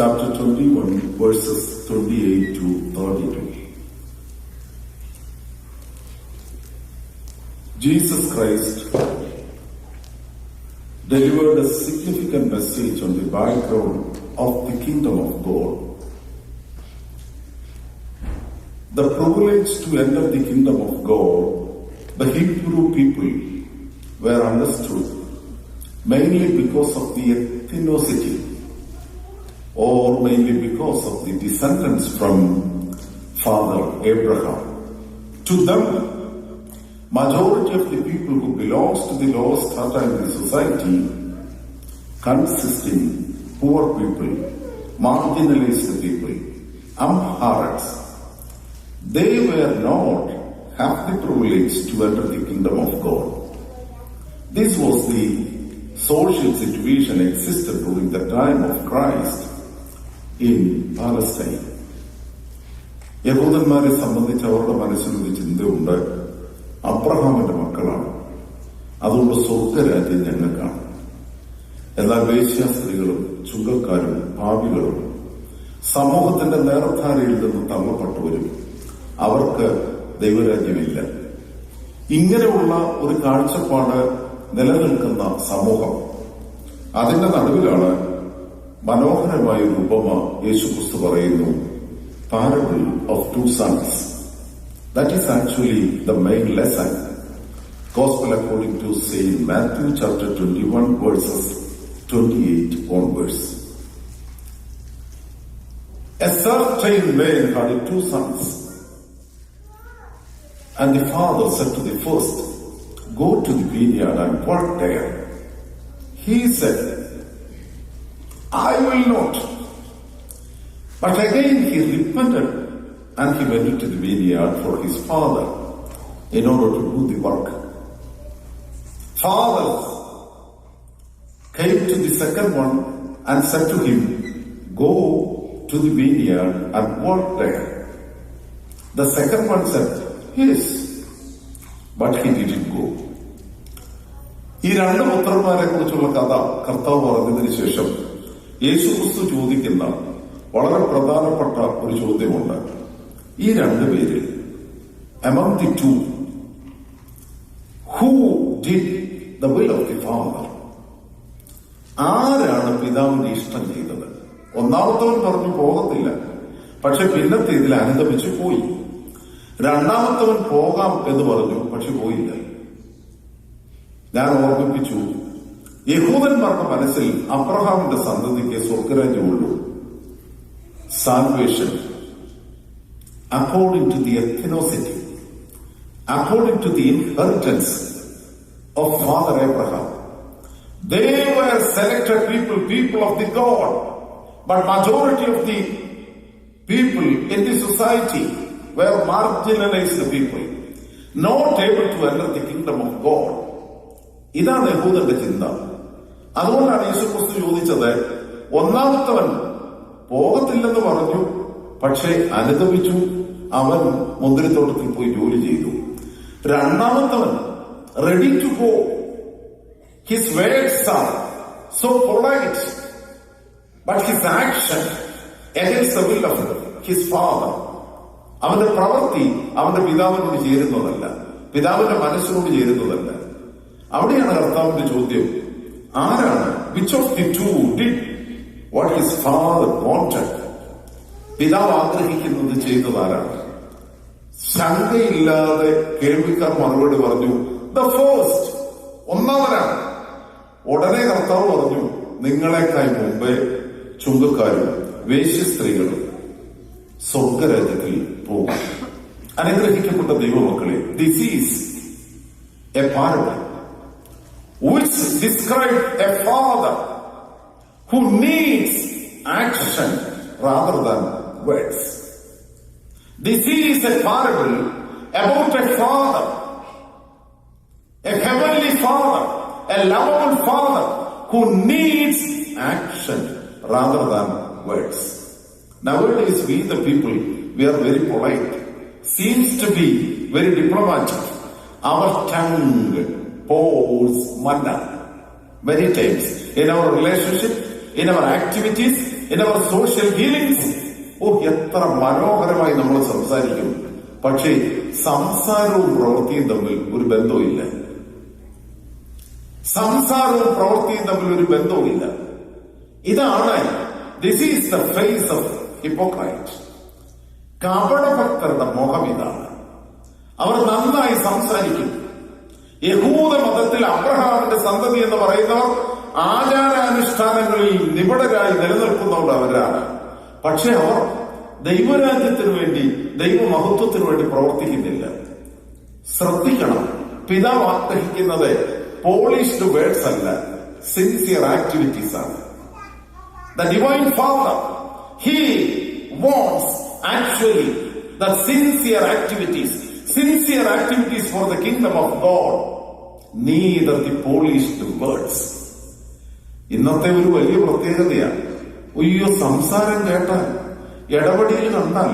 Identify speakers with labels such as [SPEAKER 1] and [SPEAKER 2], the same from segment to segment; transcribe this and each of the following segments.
[SPEAKER 1] chapter 21 verses 28 to 32. Jesus Christ delivered a significant message on the background of the kingdom of God. The privilege to enter the kingdom of God, the Hebrew people were understood mainly because of the ethnicity or mainly because of the descendants from Father Abraham. To them, majority of the people who belongs to the lowest strata in the society consisting poor people, marginalized people, Amharics, they were not have the privilege to enter the kingdom of God. This was the social situation existed during the time of Christ in Palestine. യഹൂദന്മാരെ സംബന്ധിച്ച് അവരുടെ മനസ്സിലൊരു ചിന്തയുണ്ട്. അബ്രഹാമിന്റെ മക്കളാണ്. അതുകൊണ്ട് സ്വർഗരാജ്യം ഞങ്ങൾക്കാണ്. എന്നാൽ വേശ്യാസ്ത്രീകളും ചുങ്കക്കാരും ഭാവികളും സമൂഹത്തിന്റെ നേർധാരയിൽ നിന്ന് തള്ളപ്പെട്ടവരും അവർക്ക് ദൈവരാജ്യമില്ല. ഇങ്ങനെയുള്ള ഒരു കാഴ്ചപ്പാട് നിലനിൽക്കുന്ന സമൂഹം അതിന്റെ നടുവിലാണ് മനോഹരമായ ഒരു ഉപമ യേശുക്രിസ്തു പറയുന്നു parable of two sons that is actually the main lesson Gospel according to Saint Matthew chapter 21 verses 28 onwards. A certain man had two sons. And the father said to the first, Go to the vineyard and work there. He said, I will not. But again he repented and he went into the vineyard for his father in order to do the work. Father came to the second one and said to him, Go to the vineyard and work there. The second one said, Yes, but he didn't go. ഈ രണ്ട് പുത്രന്മാരെ കുറിച്ചുള്ള കഥ കർത്താവ് പറഞ്ഞതിന് ശേഷം യേശു ക്രിസ്തു ചോദിക്കുന്ന വളരെ പ്രധാനപ്പെട്ട ഒരു ചോദ്യമുണ്ട്. ഈ രണ്ട് പേരിൽ among the two who did the will of the father? ആരാണ് പിതാവിന്റെ ഇഷ്ടം ചെയ്തത്? ഒന്നാമത്തവൻ പറഞ്ഞു പോകത്തില്ല. പക്ഷെ പിന്നത്തെ ഇതിൽ അനുദമിച്ച് പോയി. രണ്ടാമത്തവൻ പോകാം എന്ന് പറഞ്ഞു പക്ഷെ പോയില്ല. ഞാൻ ഓർമ്മിപ്പിച്ചു യഹൂദന്മാരുടെ മനസ്സിൽ അബ്രഹാമിന്റെ സന്തതിക്ക് സ്വർഗരാജ്യമുള്ളൂ salvation according to the ethnicity according to the inheritance of father Abraham They were selected people, people of the God. But majority of the people in the society were marginalized people, not able to enter the kingdom of God. ഇതാണ് യഹൂദന്റെ ചിന്ത അതുകൊണ്ടാണ് യേശുക്രിസ്തു ചോദിച്ചത് ഒന്നാമത്തവൻ പോകത്തില്ലെന്ന് പറഞ്ഞു പക്ഷേ അനുദമിച്ചു അവൻ മുന്തിരിത്തോട്ടത്തിൽ പോയി ജോലി ചെയ്തു. രണ്ടാമത്തവൻ ready to go his words are so polite, but his action of his father. അവന്റെ പ്രവൃത്തി അവന്റെ പിതാവിനോട് ചേരുന്നതല്ല. പിതാവിന്റെ മനസ്സിനോട് ചേരുന്നതല്ല. അവിടെയാണ് കർത്താവിന്റെ ചോദ്യം. ആരാണ്? Which of the two did what his father wanted പിതാവ് ആഗ്രഹിക്കുന്നത് ചെയ്തത് ആരാണ്? ശങ്കയില്ലാതെ കേൾവിക്കാർ മറുപടി പറഞ്ഞു ദ ഫേസ്റ്റ് ഒന്നാമനാണ്. ഉടനെ കർത്താവ് പറഞ്ഞു നിങ്ങളെക്കായി മുമ്പേ ചുങ്കക്കാരും വേശ്യസ്ത്രീകളും സ്വർഗരാജ്യത്തിൽ പോകും. അനുഗ്രഹിക്കപ്പെട്ട ദൈവമക്കളെ this is a parable which described a father who needs action rather than words. This is a parable about a father, a heavenly father, a lovable father who needs action rather than words. Nowadays, we the people, we are very polite, seems to be very diplomatic. Our tongue pours manna many times in our relationship, in our activities, in our social dealings. ഓ എത്ര മനോഹരമായി നമ്മൾ സംസാരിക്കും. പക്ഷേ സംസാരവും പ്രവൃത്തിയും തമ്മിൽ ഒരു ബന്ധവുമില്ല. സംസാരവും പ്രവൃത്തിയും തമ്മിൽ ഒരു ബന്ധവുമില്ല. ഇതാണ് this is the face of hypocrite കപടഭക്തരുടെ മുഖം ഇതാണ്. അവർ നന്നായി സംസാരിക്കും. യഹൂദ മതത്തിൽ അബ്രഹാമിന്റെ സന്തതി എന്ന് പറയുന്നവർ ആചാരാനുഷ്ഠാനങ്ങളിൽ നിപുണരായി നിലനിൽക്കുന്നവർ അവരാണ്. പക്ഷെ അവർ ദൈവരാജ്യത്തിനു വേണ്ടി ദൈവമഹത്വത്തിനു വേണ്ടി പ്രവർത്തിക്കുന്നില്ല. ശ്രദ്ധിക്കണം. പിതാവ് ആഗ്രഹിക്കുന്നത് പോളിഷ്ഡ് വേർഡ്സ് അല്ല സിൻസിയർ ആക്ടിവിറ്റീസ് ആണ്. The divine father he wants actually the sincere activities, sincere activities for the kingdom of God, neither the polished words. ഇന്നത്തെ ഒരു വലിയ പ്രത്യേകതയാണ് അയ്യോ സംസാരം കേട്ടാൽ ഇടപെടിയിൽ കണ്ടാൽ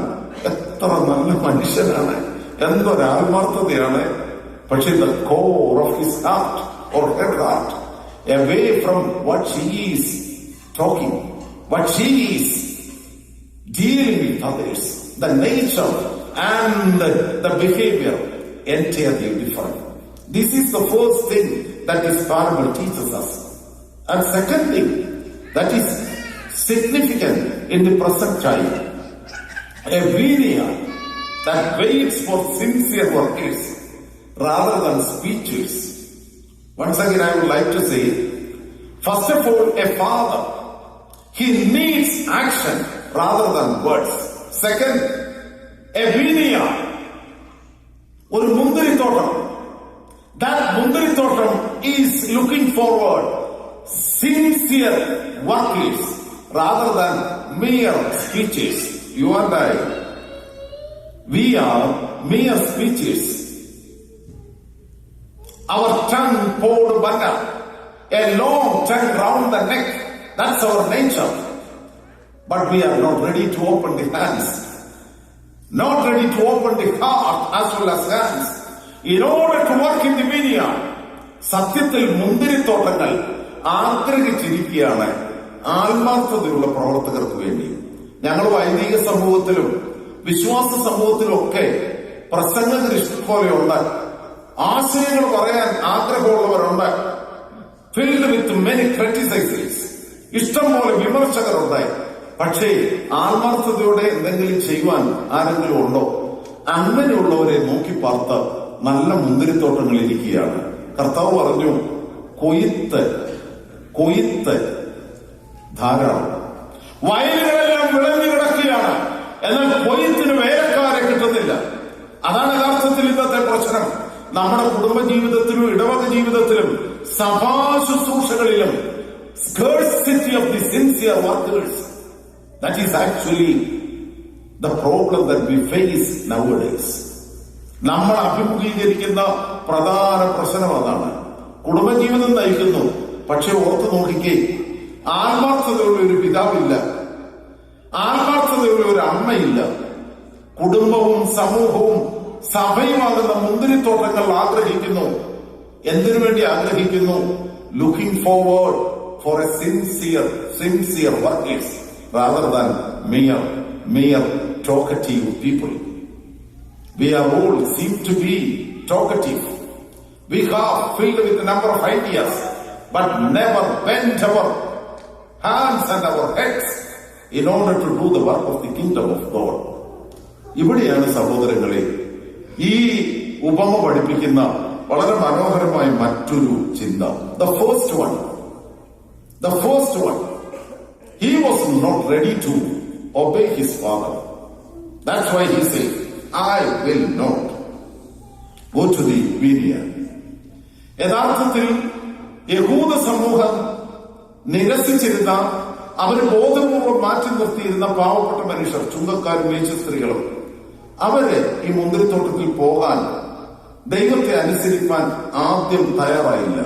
[SPEAKER 1] എത്ര നല്ല മനുഷ്യനാണ് എന്തൊരാത്മാർത്ഥതയാണ് പക്ഷെ the core of his heart or her heart away from what she is talking, what she is dealing with others, the nature and the behavior entirely different. This is the first thing that this parable teaches us. And second thing that is significant in the present time, a vineyard that waits for sincere workers rather than speeches. Once again, I would like to say, first of all, a father, he needs action rather than words. Second, எபீனியா ஒரு முந்திரி தோட்டம் that முந்திரி தோட்டம் is looking forward sincere works rather than mere speeches. You and i we are mere speeches. Our tongue pulled butter. A long tongue round the neck. That's our nature. But we are not ready to open the hands. Not ready to open the heart as well as hands. In order to work in the vineyard, സത്യത്തിൽ മുന്തിരിത്തോട്ടങ്ങൾ ആഗ്രഹിച്ചിരിക്കുകയാണ്. ആത്മാർത്ഥതയുള്ള പ്രവർത്തകർക്ക് വേണ്ടി. ഞങ്ങൾ വൈദിക സമൂഹത്തിലും വിശ്വാസ സമൂഹത്തിലും ഒക്കെ പ്രസംഗ ദൃഷ്ടി പോലെയുണ്ട്. ആശയങ്ങൾ പറയാൻ ആഗ്രഹമുള്ളവരുണ്ട്. ഫിൽഡ് വിത്ത് മെനി ക്രിറ്റിസൈസേഴ്സ് ഇഷ്ടം പോലെ വിമർശകരുണ്ട്. പക്ഷേ ആത്മാർത്ഥതയോടെ എന്തെങ്കിലും ചെയ്യുവാൻ ആരെങ്കിലും ഉണ്ടോ? അങ്ങനെയുള്ളവരെ നോക്കി പാർത്ത് നല്ല മുന്തിരിത്തോട്ടങ്ങൾ ഇരിക്കുകയാണ്. കർത്താവ് പറഞ്ഞു കൊയ്ത്ത് കൊയ്ത്ത് ധാരാളം. വയലുകളെല്ലാം വിളഞ്ഞു കിടക്കുകയാണ്. എന്നാൽ കൊയ്ത്തിന് വേലക്കാരെ കിട്ടുന്നില്ല. അതാണ് യഥാർത്ഥത്തിൽ ഇന്നത്തെ പ്രശ്നം. നമ്മുടെ കുടുംബ ജീവിതത്തിലും ഇടവക ജീവിതത്തിലും സഭാ ശുശ്രൂഷകളിലും scarcity of the sincere workers that is actually the problem that we face nowadays. നമ്മൾ അഭിമുഖീകരിക്കുന്ന പ്രധാന പ്രശ്നം അതാണ്. കുടുംബജീവിതം നയിക്കുന്നു. പക്ഷെ ഓർത്ത് നോക്കിക്കേ ആത്മാർത്ഥതയുള്ള ഒരു പിതാവില്ല. ആത്മാർത്ഥതയുള്ള ഒരു അമ്മയില്ല. കുടുംബവും സമൂഹവും സഭയുമാകുന്ന മുന്തിരിത്തോട്ടങ്ങൾ ആഗ്രഹിക്കുന്നു. എന്തിനു വേണ്ടി ആഗ്രഹിക്കുന്നു? Looking forward for a sincere sincere workers Rather than mere mere talkative people We are all seem to be talkative. We have filled with a number of ideas, but never bent our hands and our heads in order to do the work of the kingdom of God. ഇവിടെയാണ് സഹോദരങ്ങളെ ഈ ഉപമ പഠിപ്പിക്കുന്ന വളരെ മനോഹരമായ മറ്റൊരു ചിന്ത the first one the first one he was not ready to obey his father. That's why he said, I will not go to the vineyard യഥാർത്ഥത്തിൽ യഹൂദ സമൂഹം നിരസിച്ചിരുന്ന അവർ ബോധപൂർവം മാറ്റി നിർത്തിയിരുന്ന പാവപ്പെട്ട മനുഷ്യർ ചുങ്കക്കാരും മേച്ച സ്ത്രീകളും അവർ ഈ മുന്തിരിത്തോട്ടത്തിൽ പോകാൻ ദൈവത്തെ അനുസരിക്കാൻ ആദ്യം തയ്യാറായില്ല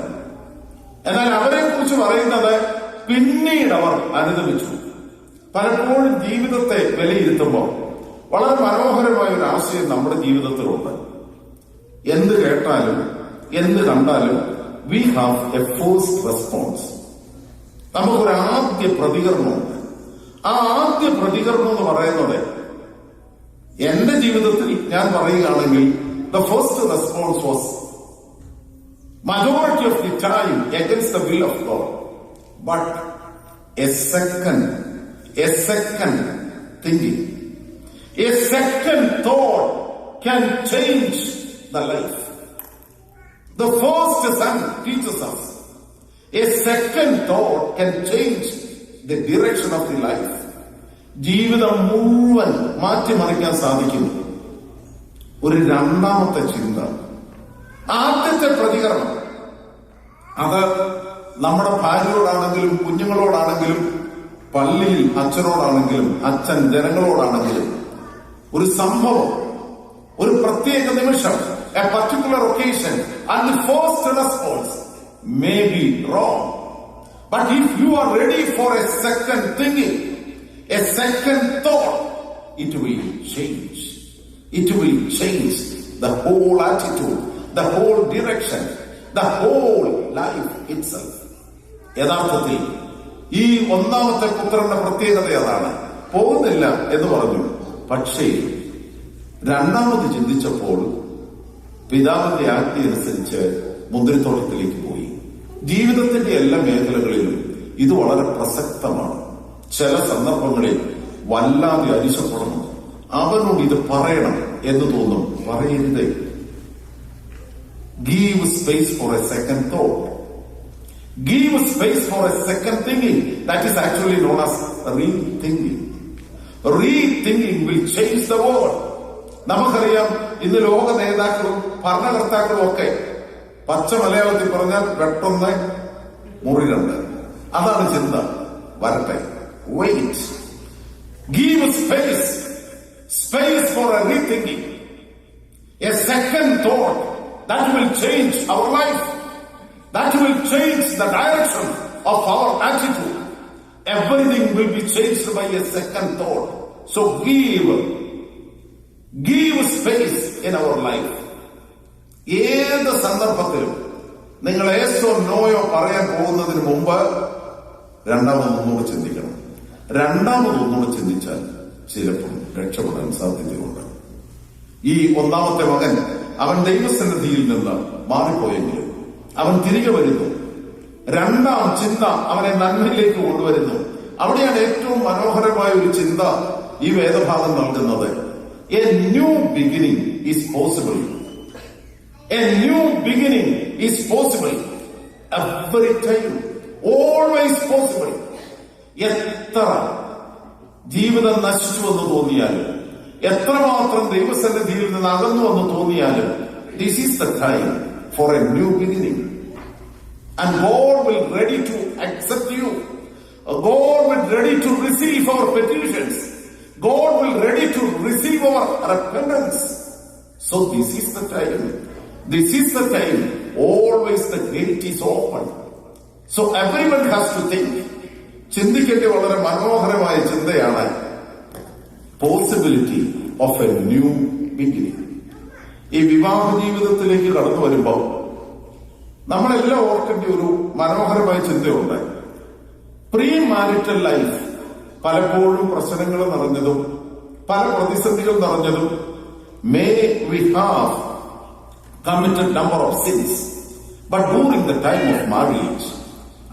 [SPEAKER 1] എന്നാൽ അവരെ കുറിച്ച് പറയുന്നത് പിന്നീട് അവർ അനുദമിച്ചു പലപ്പോഴും ജീവിതത്തെ വിലയിരുത്തുമ്പോൾ വളരെ മനോഹരമായ ഒരു ആശയം നമ്മുടെ ജീവിതത്തിലുണ്ട്. എന്ത് കേട്ടാലും എന്ത് കണ്ടാലും we have a force response നമുക്കൊരു ആദ്യ പ്രതികരണമുണ്ട്. ആ ആദ്യ പ്രതികരണം എന്ന് പറയുന്നത് എന്റെ ജീവിതത്തിൽ ഞാൻ പറയുകയാണെങ്കിൽ the first response was majority of the time against the will of God. But a second, a second thinking, a second thought can change the life. The first son teaches us a second thought can change the direction of the life. ജീവിതം മുഴുവൻ മാറ്റിമറിക്കാൻ സാധിക്കും ഒരു രണ്ടാമത്തെ ചിന്ത ആദ്യത്തെ പ്രതികരണം അത് നമ്മുടെ ഭാര്യയോടാണെങ്കിലും കുഞ്ഞുങ്ങളോടാണെങ്കിലും പള്ളിയിൽ അച്ഛനോടാണെങ്കിലും അച്ഛൻ ജനങ്ങളോടാണെങ്കിലും ഒരു സംഭവം ഒരു പ്രത്യേക നിമിഷം a particular occasion and first response may be wrong but if you are ready for a second thinking a second thought it will change it will change the whole attitude the whole direction the whole life itself യഥാർത്ഥത്തിൽ ഈ ഒന്നാമത്തെ പുത്രന്റെ പ്രത്യേകത അതാണ് പോകുന്നില്ല എന്ന് പറഞ്ഞു. പക്ഷേ രണ്ടാമത് ചിന്തിച്ചപ്പോൾ പിതാവിന്റെ ആജ്ഞ അനുസരിച്ച് മുന്തിരിത്തോട്ടത്തിലേക്ക് പോയി. ജീവിതത്തിന്റെ എല്ലാ മേഖലകളിലും ഇത് വളരെ പ്രസക്തമാണ്. ചില സന്ദർഭങ്ങളിൽ വല്ലാതെ അരിശപ്പെടണം. അവനോട് ഇത് പറയണം എന്ന് തോന്നും. പറയരുതേ. Give space for a second thought. Give space for a second thinking. That is actually known as rethinking. Rethinking will change the world. നമുക്കറിയാം ഇന്ന് ലോക നേതാക്കളും ഭരണകർത്താക്കളും ഒക്കെ പച്ച മലയാളത്തിൽ പറഞ്ഞാൽ പെട്ടെന്ന് മുറികളുണ്ട് അതാണ് ചിന്ത വരട്ടെ wait give space space for a rethinking a second thought that will change our life, that will change the direction of our attitude. Everything will be changed by a second thought. So give, give space in our life. ഏത് സന്ദർഭത്തിലും നിങ്ങൾ ഏസോ നോയോ പറയാൻ പോകുന്നതിന് മുമ്പ് രണ്ടാമത് ഒന്നുകൂടെ ചിന്തിക്കണം രണ്ടാമത് ഒന്നുകൂടെ ചിന്തിച്ചാൽ ചിലപ്പോൾ രക്ഷപ്പെടാൻ സാധ്യതയുണ്ട് ഈ ഒന്നാമത്തെ മകൻ അവൻ ദൈവസന്നിധിയിൽ നിന്ന് മാറിപ്പോയെങ്കിലും അവൻ തിരികെ വരുന്നു. രണ്ടാം ചിന്ത അവനെ നന്മയിലേക്ക് കൊണ്ടുവരുന്നു. അവിടെയാണ് ഏറ്റവും മനോഹരമായ ഒരു ചിന്ത ഈ വേദഭാഗം നൽകുന്നത്. A new beginning is possible a new beginning is possible every time always possible എത്ര ജീവിതം നശിച്ചു എന്ന് തോന്നിയാലും എത്രമാത്രം ദൈവസന്നിധിയിൽ നിന്ന് അകന്നു എന്ന് തോന്നിയാലും this is the time a new beginning and God will ready to accept you God will ready to receive our petitions God will ready to receive our repentance so this is the time this is the time always the gate is open so every one has to think ചിന്തിക്കേണ്ട വളരെ മനോഹരമായ ചിന്തയാണ് possibility of a new beginning ഈ വിവാഹ ജീവിതത്തിലേക്ക് കടന്നു വരുമ്പോൾ നമ്മളെല്ലാം ഓർക്കേണ്ട ഒരു മനോഹരമായ ചിന്തയുണ്ട് പ്രീ മാരിറ്റൽ ലൈഫ് പലപ്പോഴും പ്രശ്നങ്ങൾ നിറഞ്ഞതും പല പ്രതിസന്ധികൾ നിറഞ്ഞതും may we have committed number of sins but during the time of marriage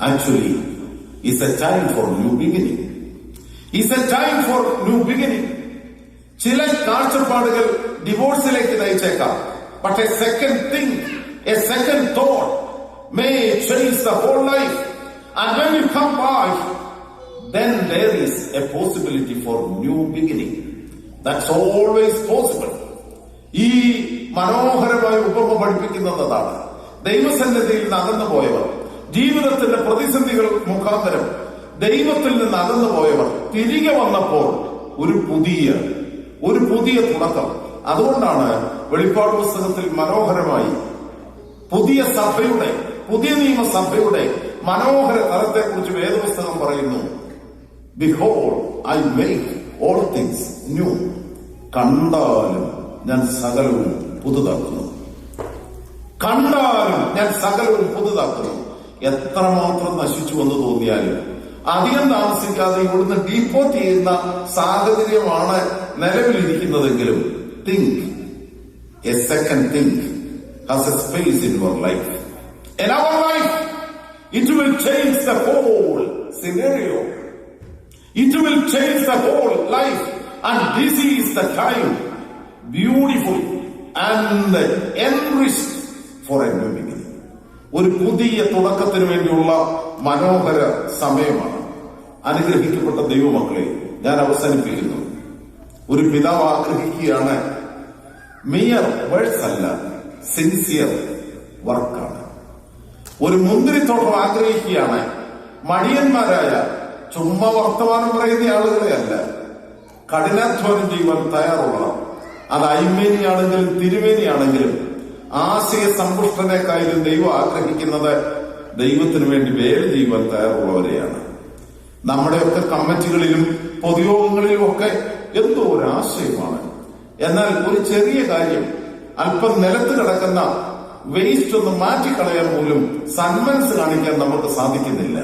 [SPEAKER 1] actually is a time for new beginning is a time for new beginning. ചില കാഴ്ചപ്പാടുകൾ ഡിവോഴ്സിലേക്ക് നയിച്ചേക്കാം a second thing a second thought may change the whole life and when you come back then there is a possibility for new beginning. That's always possible. ഈ മനോഹരമായ ഉപമ പഠിപ്പിക്കുന്നതാണ് ദൈവസന്നിധിയിൽ നിന്ന് അകന്നു പോയവർ ജീവിതത്തിന്റെ പ്രതിസന്ധികൾ മുഖാന്തരം ദൈവത്തിൽ നിന്ന് അകന്നു പോയവർ തിരികെ വന്നപ്പോൾ ഒരു പുതിയ ഒരു പുതിയ തുടക്കം. അതുകൊണ്ടാണ് വെളിപ്പാട് പുസ്തകത്തിൽ മനോഹരമായി പുതിയ സഭയുടെ പുതിയ നിയമസഭയുടെ മനോഹര തലത്തെ കുറിച്ച് വേദപുസ്തകം പറയുന്നു behold I make all things new കണ്ടാലും ഞാൻ സകലവും പുതുതാക്കുന്നു. കണ്ടാലും ഞാൻ സകലവും പുതുതാക്കുന്നു. എത്രമാത്രം നശിച്ചു എന്ന് തോന്നിയാലും അധികം താമസിക്കാതെ ഇവിടുന്ന് ഡീപ്പോർട്ട് ചെയ്യുന്ന സാഹചര്യമാണ് നിലവിലിരിക്കുന്നതെങ്കിലും think a second think has a space in your life in our life it will change the whole scenario it will change the whole life and this is the time beautiful and enrich for a ഒരു പുതിയ തുടക്കത്തിന് വേണ്ടിയുള്ള മനോഹര സമയമാണ്. അനുഗ്രഹിക്കപ്പെട്ട ദൈവമക്കളെ ഞാൻ അവസാനിപ്പിക്കുന്നു. ഒരു പിതാവ് ആഗ്രഹിക്കുകയാണ് മിയർ വേഴ്സ് അല്ല സിൻസിയർ വർക്കാണ്. ഒരു മുന്തിരിത്തോട്ടം ആഗ്രഹിക്കുകയാണ് മടിയന്മാരായ ചുമ്മാ വർത്തമാനം പറയുന്ന ആളുകളെ അല്ല കഠിനാധ്വാനം ചെയ്യുവാൻ തയ്യാറുള്ള അത് അയ്മേനിയാണെങ്കിലും തിരുമേനിയാണെങ്കിലും ആശയ സമ്പുഷ്ടനേക്കായാലും ദൈവം ആഗ്രഹിക്കുന്നത് ദൈവത്തിന് വേണ്ടി വേല ചെയ്യുവാൻ തയ്യാറുള്ളവരെയാണ്. നമ്മുടെയൊക്കെ കമ്മിറ്റികളിലും പൊതുയോഗങ്ങളിലും ഒക്കെ എന്തോ ഒരു ആശയമാണ്. എന്നാൽ ഒരു ചെറിയ കാര്യം അല്പം നിലത്ത് കിടക്കുന്ന വേസ്റ്റ് ഒന്ന് മാറ്റിക്കളയാൻ പോലും സന്മനസ് കാണിക്കാൻ നമുക്ക് സാധിക്കുന്നില്ല.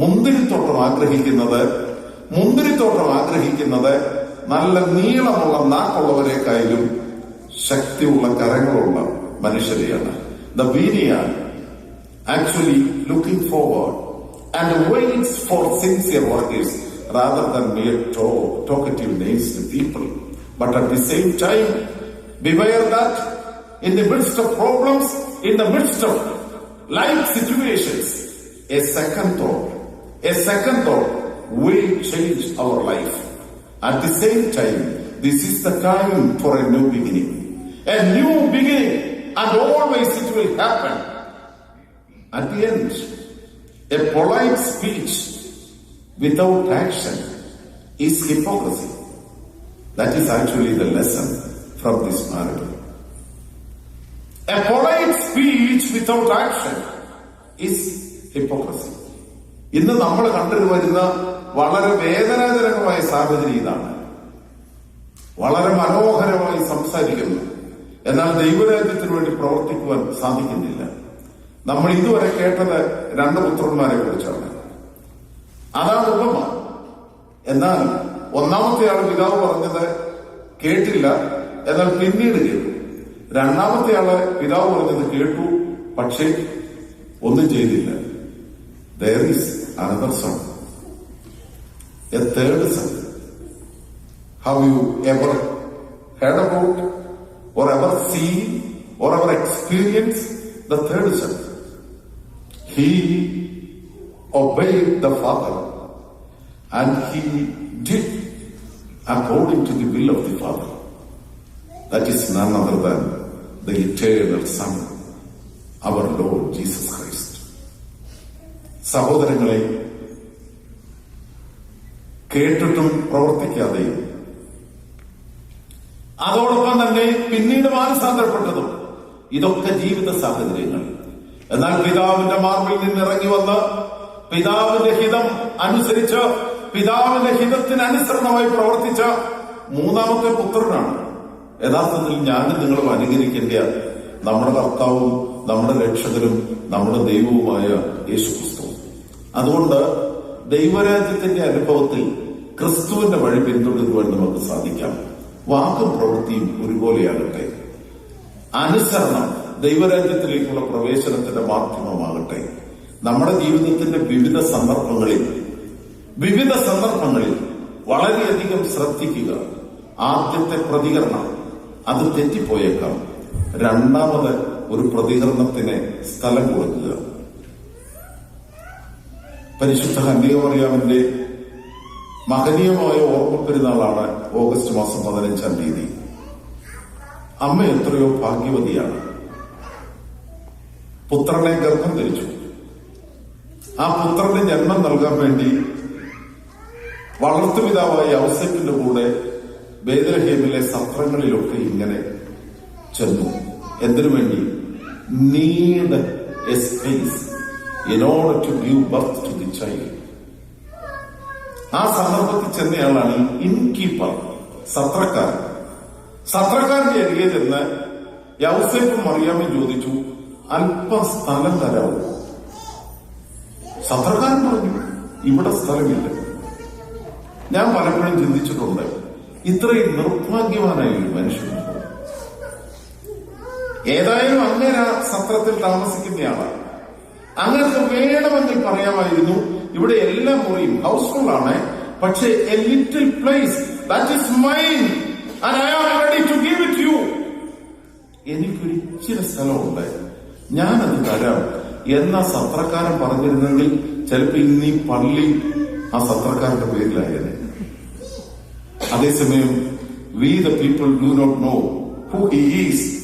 [SPEAKER 1] മുന്തിരിത്തോട്ടം ആഗ്രഹിക്കുന്നത് മുന്തിരിത്തോട്ടം ആഗ്രഹിക്കുന്നത് നല്ല നീളമുള്ള നാക്കുള്ളവരെക്കായാലും ശക്തിയുള്ള കരങ്ങളുള്ള മനുഷ്യരെയാണ്. The ബീനിയാണ് actually looking forward and waits for sincere workers rather than mere talk, talkative names to people. But at the same time, beware that in the midst of problems, in the midst of life situations, a second thought, a second thought will change our life. At the same time, this is the time for a new beginning. A new beginning, and always it will happen. At the end, a polite speech without action is hypocrisy. That is actually the lesson from this parable. A polite speech without action is hypocrisy. ഇന്ന് നമ്മൾ കണ്ടു വരുന്ന വളരെ വേദനാജനകമായ സാഹചര്യം ഇതാണ് വളരെ മനോഹരമായി സംസാരിക്കുന്നു എന്നാൽ ദൈവരാജ്യത്തിന് വേണ്ടി പ്രവർത്തിക്കുവാൻ സാധിക്കുന്നില്ല നമ്മൾ ഇതുവരെ കേട്ടത് രണ്ട് പുത്രന്മാരെ കുറിച്ചാണ്. അതാണ് ഉപമ. എന്നാൽ ഒന്നാമത്തെ ആൾ പിതാവ് പറഞ്ഞത് കേട്ടില്ല എന്നാൽ പിന്നീട് കേട്ടു. രണ്ടാമത്തെ ആൾ പിതാവ് പറഞ്ഞത് കേട്ടു പക്ഷേ ഒന്നും ചെയ്തില്ല. There a third son how you ever heard about or ever seen or ever experienced the third son. He obeyed the Father and he did according to the will of the Father. That is none other than the eternal Son, our Lord Jesus Christ. സഹോദരങ്ങളെ കേട്ടിട്ടും പ്രവർത്തിക്കാതെയും അതോടൊപ്പം തന്നെ പിന്നീട് മാനസാന്തരപ്പെട്ടതും ഇതൊക്കെ ജീവിത സാഹചര്യങ്ങൾ എന്നാൽ പിതാവിന്റെ മാർബിൽ നിന്ന് ഇറങ്ങി വന്ന് പിതാവിന്റെ ഹിതം അനുസരിച്ച് പിതാവിന്റെ ഹിതത്തിന് അനുസരണമായി പ്രവർത്തിച്ച മൂന്നാമത്തെ പുത്രനാണ്. യഥാർത്ഥത്തിൽ ഞാനും നിങ്ങളും അനുകരിക്കേണ്ട നമ്മുടെ കർത്താവും നമ്മുടെ രക്ഷകരും നമ്മുടെ ദൈവവുമായ യേശു ക്രിസ്തു അതുകൊണ്ട് ദൈവരാജ്യത്തിന്റെ അനുഭവത്തിൽ ക്രിസ്തുവിന്റെ വഴി പിന്തുടരുവാൻ നമുക്ക് സാധിക്കാം. വാക്കും പ്രവൃത്തിയും ഒരുപോലെയാകട്ടെ. അനുസരണം ദൈവരാജ്യത്തിലേക്കുള്ള പ്രവേശനത്തിന്റെ മാധ്യമമാകട്ടെ. നമ്മുടെ ജീവിതത്തിന്റെ വിവിധ സന്ദർഭങ്ങളിൽ വിവിധ സന്ദർഭങ്ങളിൽ വളരെയധികം ശ്രദ്ധിക്കുക. ആദ്യത്തെ പ്രതികരണം അത് തെറ്റിപ്പോയേക്കാം. രണ്ടാമത് ഒരു പ്രതികരണത്തിന് സ്ഥലം കൊടുക്കുക. പരിശുദ്ധ ഹന്യകമറിയാമിന്റെ മഹനീയമായ ഓർമ്മ പെരുന്നാളാണ് ഓഗസ്റ്റ് മാസം പതിനഞ്ചാം തീയതി. അമ്മ എത്രയോ ഭാഗ്യവതിയാണ്. പുത്രനെ ഗർഭം ധരിച്ചു. ആ പുത്രന് ജന്മം നൽകാൻ വേണ്ടി വളർത്തുപിതാവായ ഔസഫിന്റെ കൂടെ ബേദലഹേമിലെ സത്രങ്ങളിലൊക്കെ ഇങ്ങനെ ചെന്നു. എന്തിനു വേണ്ടി? Need a space in order to give birth to the child ആ സന്ദർഭത്തിൽ ചെന്നയാളാണ് ഈ ഇൻകീപ്പർ സത്രക്കാരൻ. സത്രക്കാരന്റെ അരികെ ചെന്ന് യൗസേപ്പും മറിയാമ്മയും ചോദിച്ചു അല്പം സ്ഥലം തരാവും സത്രക്കാരൻ പറഞ്ഞു ഇവിടെ സ്ഥലമില്ല. ഞാൻ പലപ്പോഴും ചിന്തിച്ചിട്ടുണ്ട് ഇത്രയും നിർഭാഗ്യവാനായ ഒരു മനുഷ്യൻ. ഏതായാലും അങ്ങേര സത്രത്തിൽ താമസിക്കുന്നയാളാണ് അങ്ങനത്തെ വേണമെങ്കിൽ പറയാമായിരുന്നു ഇവിടെ എല്ലാ മുറിയും ഹൗസ്ഫുൾ ആണ് പക്ഷേ a little place that is mine and I am ready to give it you എനിക്കൊരിച്ചിരി സ്ഥലമുണ്ടായിരുന്നു സ്ഥലമുണ്ട്. ഞാനത് തരാം എന്ന സത്രക്കാരൻ പറഞ്ഞിരുന്നെങ്കിൽ ചിലപ്പോ ഇന്ന് ഈ പള്ളി ആ സത്രക്കാരന്റെ പേരിലായത് അതേസമയം we the people do not know who his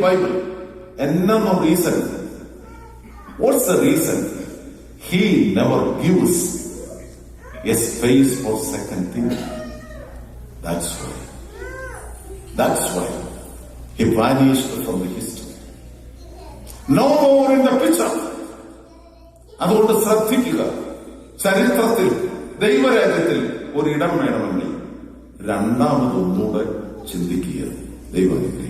[SPEAKER 1] Bible എന്നോ reason what's reason he never gives a space for second thing that's why that's why he vanished from the history. No more in the picture. അതുകൊണ്ട് ശ്രദ്ധിക്കുക ചരിത്രത്തിൽ ദൈവരാജ്യത്തിൽ ഒരിടം വേണമെങ്കിൽ രണ്ടാമതൊന്നുകൂടെ ചിന്തിക്കുക ദൈവം.